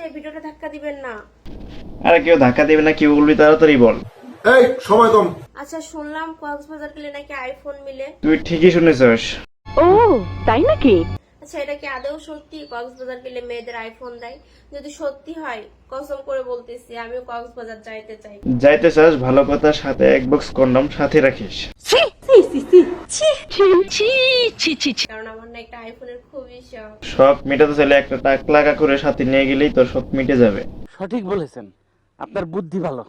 আস্তে ভিডিওটা ধাক্কা দিবেন না। আরে কেউ ধাক্কা দেবে না কি বলবি তাড়াতাড়ি বল। এই সময় কম। আচ্ছা শুনলাম কক্সবাজার গেলে নাকি আইফোন মিলে। তুই ঠিকই শুনেছস। ও তাই নাকি? আচ্ছা এটা কি আদৌ সত্যি কক্সবাজার গেলে মেয়েদের আইফোন দেয়? যদি সত্যি হয় কসম করে বলতেছি আমিও কক্সবাজার যাইতে চাই। যাইতে চাস ভালো কথা সাথে এক বক্স কন্ডম সাথে রাখিস। কারণ আমার না একটা আইফোনের খুবই শখ। শখ মেটাতে চাইলে একটা টাক লাগা করে সাথে নিয়ে গেলেই তোর শখ মিটে যাবে। সঠিক বলেছেন। আপনার বুদ্ধি ভালো।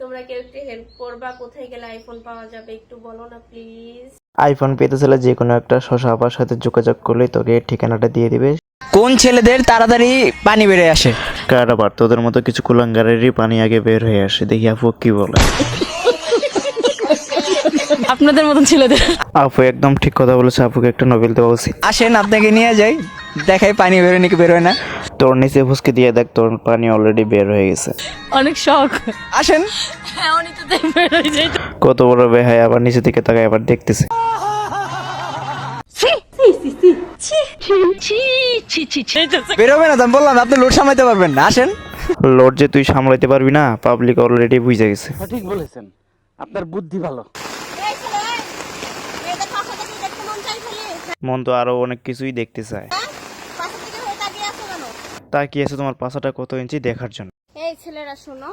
তোমরা কেউ একটু হেল্প করবা কোথায় গেলে আইফোন পাওয়া যাবে একটু বলো না প্লিজ আইফোন পেতে চাইলে যে কোনো একটা শশা আপার সাথে যোগাযোগ করলেই তোকে ঠিকানাটা দিয়ে দিবে। কোন ছেলেদের তাড়াতাড়ি পানি বেড়ে আসে? কার আবার? তোদের মতো কিছু কুলাঙ্গারেরই পানি আগে বের হয়ে আসে। দেখি আপু কি বলে। আপনাদের মতন ছেলেদের। আপু একদম ঠিক কথা বলেছে আপুকে একটা নোবেল দেওয়া উচিত। আসেন আপনাকে নিয়ে যাই। দেখাই পানি বেরোয় নাকি বেরোয় না? তোর নিচে ফুসকে দিয়ে দেখ তোর পানি অলরেডি বের হয়ে গেছে। অনেক শখ। আসেন। হ্যাঁ উনি তো তাই বেরোয় যাই কত বড় বেহাই আবার নিচে দিকে তাকায় আবার দেখতেছে। বেরোবে না তো আমি বললাম আপনি লোড সামলাইতে পারবেন না। আসেন। লোড যে তুই সামলাইতে পারবি না পাবলিক অলরেডি বুঝে গেছে। সঠিক বলেছেন। আপনার বুদ্ধি ভালো। মন তো আরও অনেক কিছুই দেখতে চায়। তা কি আছে তোমার পাশাটা কত ইঞ্চি দেখার জন্য। এই ছেলেরা শোনো।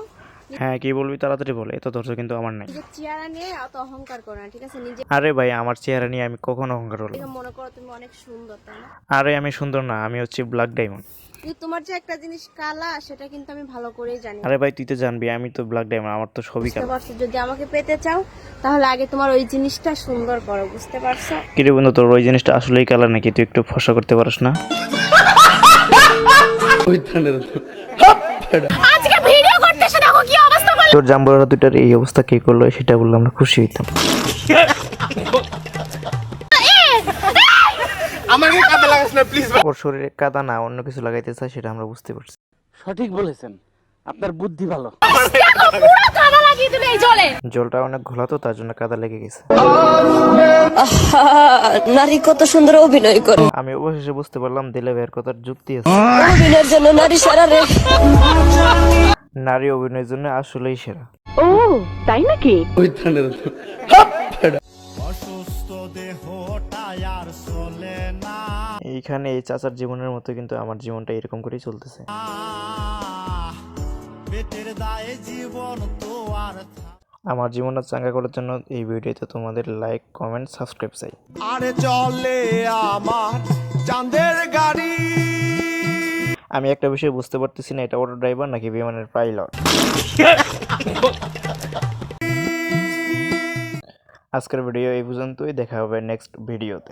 হ্যাঁ কি বলবি তাড়াতাড়ি বলে এত ধৈর্য কিন্তু আমার নাই। নিজের চেহারা নিয়ে অত অহংকার করো না ঠিক আছে? নিজে আরে ভাই আমার চেহারা নিয়ে আমি কখনো অহংকার দেখে মনে করো তুমি অনেক সুন্দর তাই না? আরে আমি সুন্দর না আমি হচ্ছে ব্ল্যাক ডায়মন্ড কিন্তু তোমার যে একটা জিনিস কালা সেটা কিন্তু আমি ভালো করেই জানি। আরে ভাই তুই তো জানবি আমি তো ব্ল্যাক ডায়মন্ড আমার তো সবই বুঝতে কালো। পারছ? যদি আমাকে পেতে চাও তাহলে আগে তোমার ওই জিনিসটা সুন্দর করো বুঝতে পারছ? কি রে বন্ধু তোর ওই জিনিসটা আসলেই কালার নাকি? তুই একটু ফসা করতে পারিস না? তোর জাম্বুরা দুটার এই অবস্থা কে করল সেটা বললে আমরা খুশি হইতাম। ওর শরীরে কাদা না অন্য কিছু লাগাইতে চায় সেটা আমরা বুঝতে পারছি। সঠিক বলেছেন। আপনার বুদ্ধি ভালো। জলটা অনেক ঘোলা তো তার জন্য কাদা লেগে গেছে। নারী কত সুন্দর অভিনয় করে। আমি অবশেষে বুঝতে পারলাম দিলে ভাইয়ের কথার যুক্তি আছে। অভিনয়ের জন্য নারী সারা রে। নারী অভিনয়ের জন্য আসলেই সেরা। ও তাই নাকি? এইখানে এই চাচার জীবনের মতো কিন্তু আমার জীবনটা এরকম করেই চলতেছে। আমার জীবনটা চাঙ্গা করার জন্য এই ভিডিওতে তোমাদের লাইক কমেন্ট সাবস্ক্রাইব চাই। আরে চলে আমার চাঁদের গাড়ি। আমি একটা বিষয় বুঝতে পারতেছি না, এটা অটো ড্রাইভার নাকি বিমানের পাইলট আজকের ভিডিও এই পর্যন্তই, দেখা হবে নেক্সট ভিডিওতে